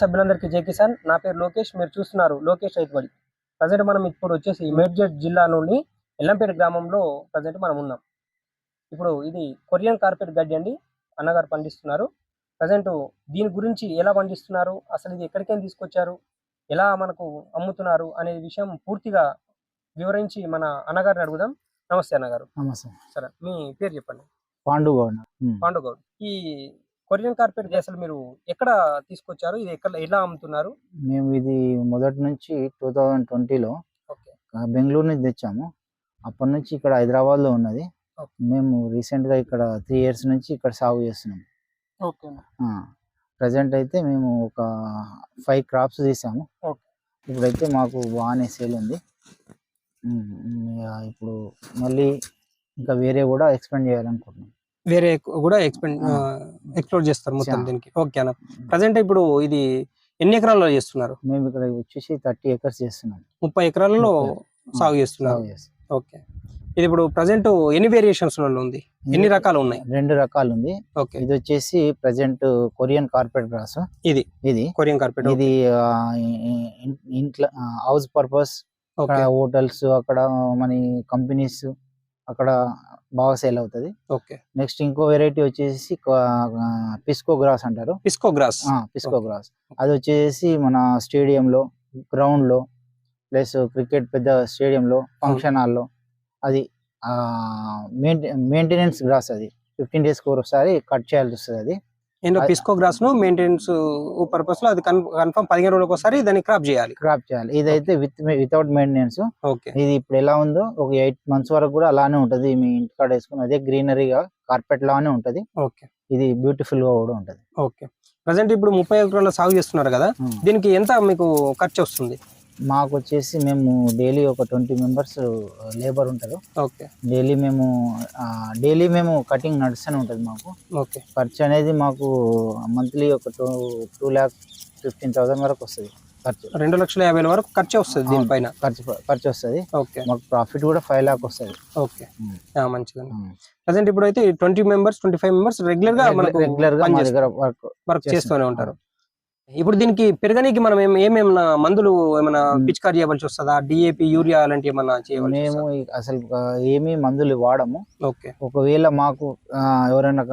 సభ్యులందరికీ జై కిసాన్. నా పేరు లోకేష్ మీరు చూస్తున్నారు లోకేష్ రైతుబడి ప్రజెంట్ మనం ఇప్పుడు వచ్చేసి మేడ్జెట్ జిల్లాలోని ఎల్లంపేట గ్రామంలో ప్రజెంట్ మనం ఉన్నాం. ఇప్పుడు ఇది కొరియన్ కార్పెట్ గడ్డి అండి. అన్నగారు పండిస్తున్నారు. ప్రజెంట్ దీని గురించి ఎలా పండిస్తున్నారు? అసలు ఇది ఎక్కడికైనా తీసుకొచ్చారు? ఎలా మనకు అమ్ముతున్నారు? అనే విషయం పూర్తిగా వివరించి మన అన్నగారిని అడుగుదాం. నమస్తే అన్నగారు. నమస్తే. సరే మీ పేరు చెప్పండి. పాండు గౌడ్ పాండుగౌడ్. ఈ కొరియన్ కార్పెట్ అసలు మీరు ఎక్కడ తీసుకొచ్చారు? ఇది ఎక్కడ ఎలా అమ్ముతున్నారు? మేము ఇది మొదటి నుంచి టూ థౌజండ్ ట్వంటీలో ఓకే. బెంగళూరు నుంచి తెచ్చాము. అప్పటి నుంచి ఇక్కడ హైదరాబాద్లో ఉన్నది. మేము రీసెంట్గా ఇక్కడ త్రీ ఇయర్స్ నుంచి ఇక్కడ సాగు చేస్తున్నాం. ఓకే. ప్రజెంట్ అయితే మేము ఒక ఫైవ్ క్రాప్స్ తీసాము. ఇప్పుడైతే మాకు బాగానే సేల్ ఉంది. ఇప్పుడు మళ్ళీ ఇంకా వేరే కూడా ఎక్స్పెండ్ చేయాలనుకుంటున్నాం. వేరే కూడా ఎక్స్పెండ్ ఆ. ఎక్స్ప్లోర్ చేస్తారు మొత్తం. దీనికి. ఓకే అన్న. ప్రజెంట్ ఇప్పుడు ఇది ఎన్ని ఎకరాల్లో చేస్తున్నారు? మేము ఇక్కడ వచ్చేసి థర్టీ ఎకర్స్ చేస్తున్నాం. ముప్పై ఎకరాలలో. సాగు చేస్తున్నారు. ఓకే. ఇది ఇప్పుడు ప్రజెంట్ ఎన్ని వేరియేషన్స్ ఉంది? ఎన్ని రకాలు ఉన్నాయి? రెండు రకాలు ఉంది. ఓకే. ఇది వచ్చేసి ప్రజెంట్ కొరియన్ కార్పెట్ గ్రాస్. ఇది. ఇది. కొరియన్ కార్పెట్ ఇది ఇంట్లో హౌస్ పర్పస్ హోటల్స్ అక్కడ మన కంపెనీస్ అక్కడ బాగా సేల్ అవుతుంది. ఓకే. నెక్స్ట్ ఇంకో వెరైటీ వచ్చేసి పిస్కో గ్రాస్ అంటారు. పిస్కో గ్రాస్. పిస్కో. గ్రాస్. అది వచ్చేసి మన స్టేడియంలో గ్రౌండ్లో ప్లస్ క్రికెట్ పెద్ద స్టేడియంలో ఫంక్షన్ హాల్లో అది మెయింటెనెన్స్ గ్రాస్ అది. ఫిఫ్టీన్ డేస్ ఒకసారి కట్ చేయాల్సి వస్తుంది అది. ఏంటో పిస్కో గ్రాస్ను మెయింటెనెన్స్ పర్పస్లో అది కన్ఫర్మ్ పదిహేను రోజులకు ఒకసారి దాన్ని క్రాప్ చేయాలి. క్రాప్ చేయాలి. ఇదైతే విత్ వితౌట్ మెయింటెనెన్స్. ఓకే. ఇది ఇప్పుడు ఎలా ఉందో ఒక ఎయిట్ మంత్స్ వరకు కూడా అలానే ఉంటది. మీ ఇంటికాడ వేసుకుని అదే గ్రీనరీగా కార్పెట్ లానే ఉంటది. ఓకే. ఇది బ్యూటిఫుల్గా కూడా ఉంటది. ఓకే. ప్రజెంట్ ఇప్పుడు ముప్పై ఎకరాల సాగు చేస్తున్నారు కదా. దీనికి ఎంత మీకు ఖర్చు వస్తుంది? మాకు వచ్చేసి మేము డైలీ ఒక ట్వంటీ మెంబర్స్ లేబర్ ఉంటారు ఓకే. డైలీ మేము డైలీ మేము కటింగ్ నడుస్తూనే ఉంటుంది మాకు. ఓకే. ఖర్చు అనేది మాకు మంత్లీ ఒక two two lakh fifteen thousand వరకు వస్తుంది ఖర్చు. రెండు లక్షల యాభై వేల వరకు ఖర్చు వస్తుంది. దీనిపైన ఖర్చు ఖర్చు వస్తుంది. ఓకే. మాకు ప్రాఫిట్ కూడా ఫైవ్ ల్యాక్ వస్తుంది. ఓకే. మంచిదండి. ప్రజెంట్ ఇప్పుడు అయితే twenty members twenty five members రెగ్యులర్గా రెగ్యులర్గా వర్క్. చేస్తూనే ఉంటారు. ఇప్పుడు దీనికి పెరగడానికి మనం ఏం- ఏమేమన్నా మందులు ఏమైనా. పిచికారి చేయవలసి వస్తుందా? డిఏపి యూరియా అలాంటి ఏమన్నా చేయవలసి మేము అసలు ఏమీ మందులు వాడము. ఓకే. ఒకవేళ మాకు ఎవరైనా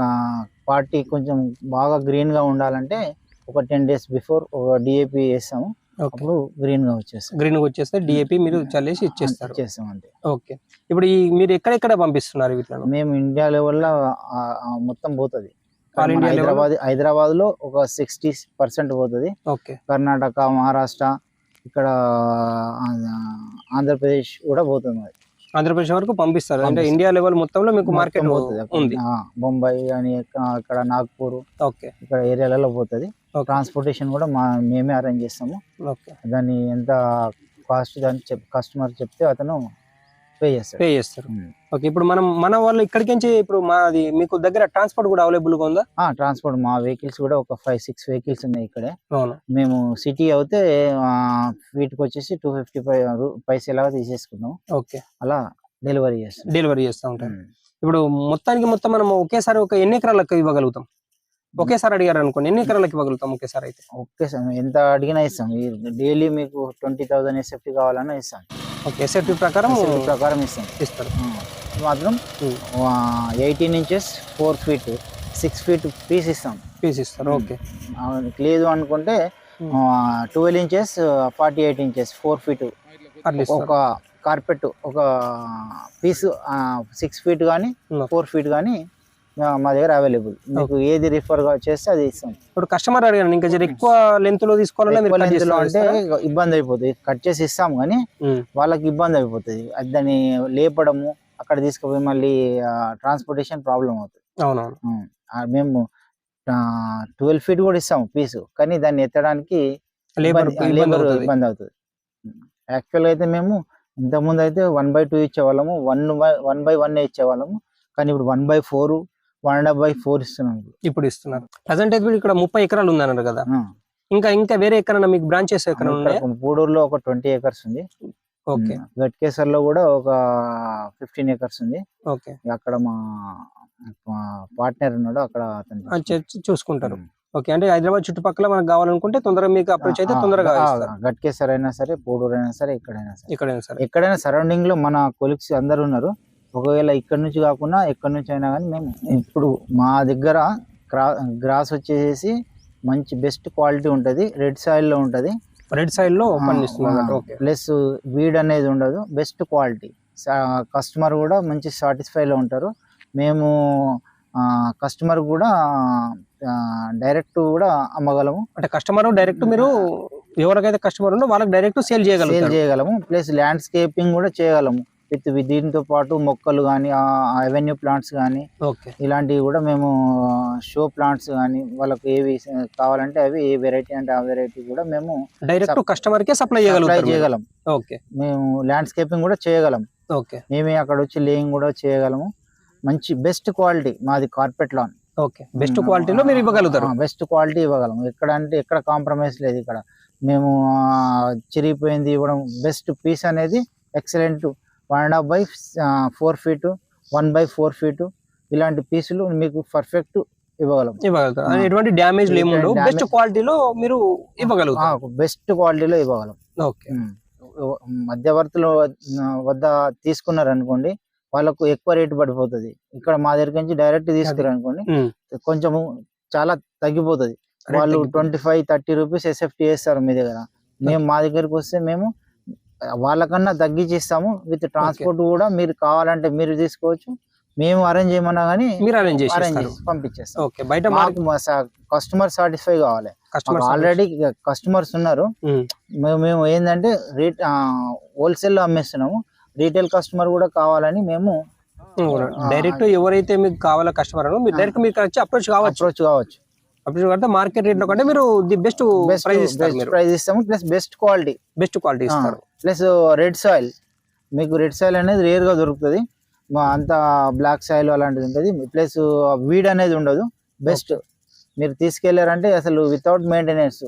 పార్టీ కొంచెం బాగా గ్రీన్గా ఉండాలంటే ఒక టెన్ డేస్ బిఫోర్ ఒక డిఏపి వేస్తాము. అప్పుడు గ్రీన్గా వచ్చేస్తాం గ్రీన్ వచ్చేస్తే డిఏపి మీరు చల్లేసి ఇచ్చేస్తారు. చేస్తాం అంతే. ఓకే. ఇప్పుడు ఈ మీరు ఎక్కడెక్కడ పంపిస్తున్నారు వీటిలో? మేము ఇండియా లెవెల్లో ఆ, ఆ, మొత్తం పోతుంది? హైదరాబాద్ హైదరాబాద్లో ఒక సిక్స్టీ పర్సెంట్ పోతుంది. ఓకే. కర్ణాటక మహారాష్ట్ర ఇక్కడ ఆంధ్రప్రదేశ్ కూడా పోతుంది. ఆంధ్రప్రదేశ్ వరకు పంపిస్తారు. అంటే. ఇండియా లెవెల్ మొత్తంలో మీకు మార్కెట్ పోతుంది. ఉంది. బొంబాయి అని ఇక్కడ నాగ్పూర్ ఓకే. ఇక్కడ ఏరియాలలో పోతుంది. ట్రాన్స్పోర్టేషన్ కూడా మా మేమే అరేంజ్ చేస్తాము. దాన్ని ఎంత కాస్ట్ దాన్ని కస్టమర్ చెప్తే అతను పే చేస్తాడు పే చేస్తారు. ఓకే ఇప్పుడు మనం మన వాళ్ళు ఇక్కడికి నుంచి ఇప్పుడు మాది మీకు దగ్గర ట్రాన్స్పోర్ట్ కూడా అవైలబుల్గా ఉందా? ఆ ట్రాన్స్పోర్ట్ మా వెహికల్స్ కూడా ఒక ఫైవ్ సిక్స్ వెహికల్స్ ఉన్నాయి ఇక్కడే. అవును. మేము సిటీ అయితే వీటికి వచ్చేసి టూ ఫిఫ్టీ ఫైవ్ పైసలాగా తీసేసుకున్నాం ఓకే. అలా డెలివరీ చేస్తాం. డెలివరీ చేస్తూ ఉమ్. ఇప్పుడు మొత్తానికి మొత్తం మనం ఒకేసారి ఒక ఎన్ని ఎకరాలకు ఇవ్వగలుగుతాం? ఒకేసారి అడిగారు అనుకోండి ఎన్ని ఎకరాలకు ఇవ్వగలుగుతాం ఒకేసారి అయితే? ఓకే సార్ ఎంత అడిగినా ఇస్తాం. డైలీ మీకు ట్వంటీ థౌసండ్ ఎస్ఎఫ్టీ కావాలన్నా ఇస్తాం. ఓకే ఎస్ఎఫ్టీ ప్రకారం ప్రకారం ఇస్తాం. ఇస్తారు. మాత్రం eighteen inches four feet six feet piece ఇస్తాం. పీస్ ఇస్తారు. ఓకే. లేదు అనుకుంటే. Twelve inches forty eight inches four feet. ఒక కార్పెట్ ఒక పీస్ సిక్స్ ఫీట్ కానీ. ఫోర్ ఫీట్ కానీ మా దగ్గర అవైలబుల్ మీకు ఏది రిఫర్ చేస్తే అది ఇస్తాం. ఇప్పుడు కస్టమర్ అడిగారు ఇంకా ఎక్కువ లెంత్లో చేసి అంటే? ఇబ్బంది అయిపోతుంది. కట్ చేసి ఇస్తాం కానీ. వాళ్ళకి ఇబ్బంది అయిపోతుంది. అది దాన్ని లేపడము అక్కడ తీసుకుపోయి మళ్ళీ ట్రాన్స్పోర్టేషన్ ప్రాబ్లం అవుతుంది. అవునవును. మేము ట్వెల్వ్ ఫీట్ కూడా ఇస్తాం పీసు కానీ దాన్ని ఎత్తడానికి లేబర్ ఇబ్బంది- ఇబ్బంది అవుతుంది. ఇబ్బంది అవుతుంది. యాక్చువల్ అయితే మేము ఇంతకుముందు అయితే one by two ఇచ్చేవాళ్ళము. One by one by one ఇచ్చేవాళ్ళము. కానీ ఇప్పుడు one by four one and half by four ఇస్తున్నాం ఇప్పుడు. ఇస్తున్నారు. ప్రజెంట్ అయితే ఇక్కడ ముప్పై ఎకరాలు ఉందన్నారు కదా. ఇంకా ఇంకా వేరే ఎక్కడైనా మీకు బ్రాంచెస్ ఎక్కడ ఉన్నాయి? పూడూరులో ఒక ట్వంటీ ఏకర్స్ ఉంది. ఓకే. గట్కేసర్లో కూడా ఒక ఫిఫ్టీన్ ఏకర్స్ ఉంది. ఓకే. అక్కడ మా పార్ట్నర్ ఉన్నాడు అక్కడ చూసుకుంటారు. ఓకే. అంటే హైదరాబాద్ చుట్టుపక్కల మనకు కావాలనుకుంటే తొందరగా మీకు అప్రోచ్ అయితే తొందరగా. గట్కేసర్ అయినా సరే పోడూరు అయినా సరే ఎక్కడైనా సరే. ఎక్కడైనా సరే. ఎక్కడైనా సరౌండింగ్లో మన కొలిక్స్ అందరు ఉన్నారు. ఒకవేళ ఇక్కడ నుంచి కాకుండా ఎక్కడి నుంచి అయినా కానీ మేము ఇప్పుడు మా దగ్గర క్రా గ్రాస్ వచ్చేసి మంచి బెస్ట్ క్వాలిటీ ఉంటుంది. రెడ్ సాయిల్లో ఉంటుంది. రెడ్ సైడ్లో పండిస్తున్నారు ఓకే. ప్లస్ వీడ్ అనేది ఉండదు. Best quality. కస్టమర్ కూడా మంచి సాటిస్ఫై లో ఉంటారు. మేము కస్టమర్ కూడా డైరెక్ట్ కూడా అమ్మగలము. అంటే కస్టమర్ డైరెక్ట్ మీరు ఎవరికైతే కస్టమర్ ఉందో వాళ్ళకి డైరెక్ట్ సేల్ సేల్ చేయగలుగుతారు చేయగలము. ప్లస్ ల్యాండ్స్కేపింగ్ కూడా చేయగలము. విత్ దీంతో పాటు మొక్కలు కానీ అవెన్యూ ప్లాంట్స్ కానీ ఓకే. ఇలాంటివి కూడా మేము షో ప్లాంట్స్ కానీ వాళ్ళకి ఏవి కావాలంటే అవి ఏ వెరైటీ అంటే ఆ వెరైటీ కూడా మేము డైరెక్ట్ కస్టమర్ కే సప్లై. చేయగలం. ఓకే. మేము ల్యాండ్స్కేపింగ్ కూడా చేయగలం. ఓకే. మేమే అక్కడ వచ్చి లేయింగ్ కూడా చేయగలము. మంచి బెస్ట్ క్వాలిటీ మాది కార్పెట్ లాన్ ఓకే. బెస్ట్ క్వాలిటీలో మీరు ఇవ్వగలుగుతారు. బెస్ట్ క్వాలిటీ ఇవ్వగలం. ఎక్కడ అంటే ఎక్కడ కాంప్రమైజ్ లేదు ఇక్కడ. మేము చిరిగిపోయింది ఇవ్వడం బెస్ట్ పీస్ అనేది excellent one and half by four feet one by four feet ఇలాంటి పీసులు మీకు పర్ఫెక్ట్ ఇవ్వగలం. ఇవ్వగలుగుతారు. ఎటువంటి డ్యామేజ్ బెస్ట్ క్వాలిటీలో మీరు ఇవ్వగలుగుతారు. బెస్ట్ క్వాలిటీలో ఇవ్వగలం. ఓకే. మధ్యవర్తుల వద్ద తీసుకున్నారు అనుకోండి వాళ్ళకు ఎక్కువ రేటు పడిపోతుంది. ఇక్కడ మా దగ్గర నుంచి డైరెక్ట్ ఉమ్. కొంచెము చాలా తగ్గిపోతుంది. వాళ్ళు. Twenty five thirty rupees SFT చేస్తారు మీ దగ్గర. మేము మా దగ్గరకు వస్తే మేము వాళ్ళకన్నా తగ్గించి ఇస్తాము విత్ ట్రాన్స్పోర్ట్ కూడా మీరు కావాలంటే మీరు తీసుకోవచ్చు. మేము అరేంజ్ చేయమన్నా కానీ మీరు అరేంజ్ చేసి పంపించేస్తాం. ఓకే. బయట కస్టమర్ సాటిస్ఫై కావాలి. ఆల్రెడీ కస్టమర్స్ ఉన్నారు. మేము మేము ఏంటంటే రేట్ హోల్సేల్లో అమ్మేస్తున్నాము. రీటైల్ కస్టమర్ కూడా కావాలని మేము డైరెక్ట్ ఎవరైతే మీకు కావాలో కస్టమర్ మీరు డైరెక్ట్ మీకు వచ్చి అప్రోచ్ కావచ్చు. అప్రోచ్ కావచ్చు. కాబట్టి మార్కెట్ రేట్లో కంటే మీరు ది బెస్ట్ ప్రైస్ ప్రైస్ ఇస్తాము plus best quality best quality ఇస్తారు. ప్లస్ రెడ్ సాయిల్ మీకు రెడ్ సాయిల్ అనేది రేర్గా దొరుకుతుంది. అంత బ్లాక్ సాయిల్ అలాంటిది ఉంటుంది. ప్లస్ వీడ్ అనేది ఉండదు. బెస్ట్ మీరు తీసుకెళ్ళారంటే అసలు without maintenance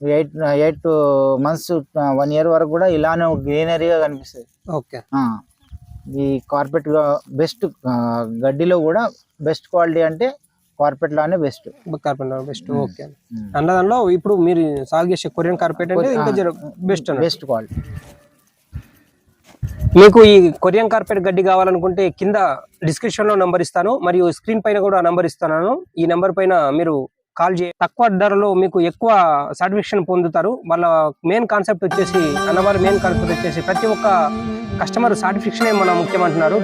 eight eight months one year వరకు కూడా ఇలానే గ్రీనరీగా కనిపిస్తుంది. ఓకే ఈ కార్పెట్ బెస్ట్ గడ్డిలో కూడా బెస్ట్ క్వాలిటీ అంటే కార్పెట్ లానే బెస్ట్ కార్పెంటర్ బెస్ట్ ఓకే. అన్నదానిలో ఇప్పుడు మీరు సాగు చేసే కొరియన్ కార్పెట్ అంటే ఇంకా బెస్ట్ బెస్ట్ క్వాలిటీ మీకు ఈ కొరియన్ కార్పెట్ గడ్డి కావాలనుకుంటే కింద డిస్క్రిప్షన్లో నంబర్ ఇస్తాను మరియు స్క్రీన్ పైన కూడా నంబర్ ఇస్తాను ఈ నంబర్ పైన మీరు కాల్ చే తక్కువ ధరలో మీకు ఎక్కువ సాటిస్ఫాక్షన్ పొందుతారు. వాళ్ళ మెయిన్ కాన్సెప్ట్ వచ్చేసి అన్నవారి మెయిన్ కాన్సెప్ట్ వచ్చేసి ప్రతి ఒక్క కస్టమర్ సాటిస్ఫాక్షన్ మన ముఖ్యమంటున్నారు.